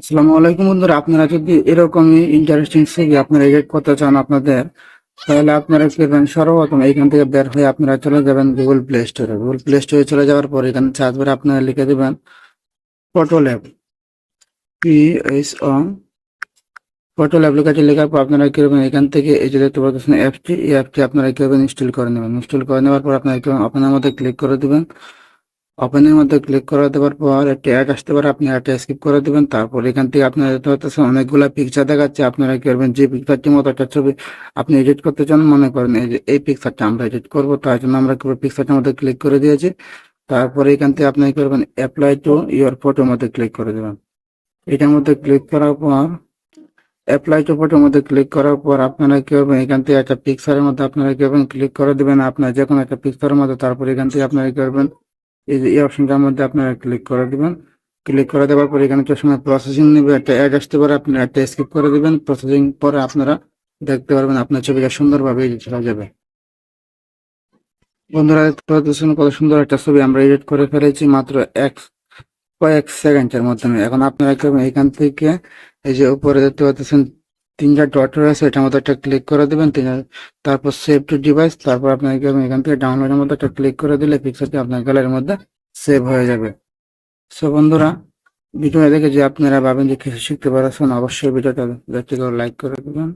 আসসালামু আলাইকুম বন্ধুরা, আপনারা যদি এরকমই ইন্টারেস্টিং ছবি আপনারা এডিট করতে চান আপনাদের, তাহলে আপনারা করবেন সর্বপ্রথম এইখান থেকে বের হয়ে আপনারা চলে যাবেন গুগল প্লে স্টোরে গুগল প্লে স্টোরে চলে যাওয়ার পর এখানে সার্চ বারে আপনারা লিখে দেবেন ফটো ল্যাব পি এস ও ফটো ল্যাব লেখাটি লেখার পর আপনারা করবেন, এখান থেকে এই যে দেখতে পাচ্ছেন অ্যাপটি এই অ্যাপটি আপনারা করবেন ইনস্টল করে নেবেন। ইনস্টল করে নেওয়ার পর আপনারা করবেন আপনার মধ্যে ক্লিক করে দিবেন। ওপেনের মধ্যে ক্লিক করে দেওয়ার পর একটি অ্যাড আসতে পারে, আপনি অ্যাডটা স্কিপ করে দিবেন। তারপর এখান থেকে আপনার দেখতে পাচ্ছেন অনেকগুলা পিকচার দেখাচ্ছে, আপনারা কি করবেন? যে পিকচারটির মতো একটা ছবি আপনি এডিট করতে চান, মনে করেন এই যে, এই পিকচারটা আমরা এডিট করব, তার জন্য আমরা পিকচারটার মধ্যে ক্লিক করে দিয়েছি। তারপরে এখান থেকে আপনি করবেন? অ্যাপ্লাই টু ইওর ফটোর মধ্যে ক্লিক করে দেবেন। এটার মধ্যে ক্লিক করার পর অ্যাপ্লাই টু ফটোর মধ্যে ক্লিক করার পর আপনারা কি করবেন? এখান থেকে একটা পিকচারের মধ্যে আপনারা কি করবেন? ক্লিক করে দিবেন। আপনার যে কোনো একটা পিকচারের মধ্যে, তারপর এখান থেকে আপনারা কি করবেন? এই যে এই অপশনটার মধ্যে আপনারা ক্লিক করে দিবেন। ক্লিক করে দেওয়ার পর এখানে একটা সময় প্রসেসিং নেবে, একটা অ্যাড আসতে পারে, আপনি একটা স্কিপ করে দিবেন। প্রসেসিং পরে আপনারা দেখতে পারবেন আপনার ছবিটা সুন্দরভাবে এডিট হয়ে যাবে। বন্ধুরা পাচ্ছেন কত সুন্দর একটা ছবি আমরা এডিট করে ফেলেছি মাত্র এক, কয়েক সেকেন্ডের মাধ্যমে। এখন আপনারা এখান থেকে এই যে উপরে দেখতে পাচ্ছেন তিনটা ডট রয়েছে এটার মধ্যে একটা ক্লিক করে দেবেন তারপর সেভ টু ডিভাইস তারপর আপনাকে এখান থেকে ডাউনলোডের মধ্যে একটা ক্লিক করে দিলে পিকচারটি আপনার গ্যালারির মধ্যে সেভ হয়ে যাবে। সো বন্ধুরা ভিডিওটা দেখে যে আপনারা ভাবেন যে কিছু শিখতে পারছেন, অবশ্যই ভিডিওটা দেখতে লাইক করে দেবেন।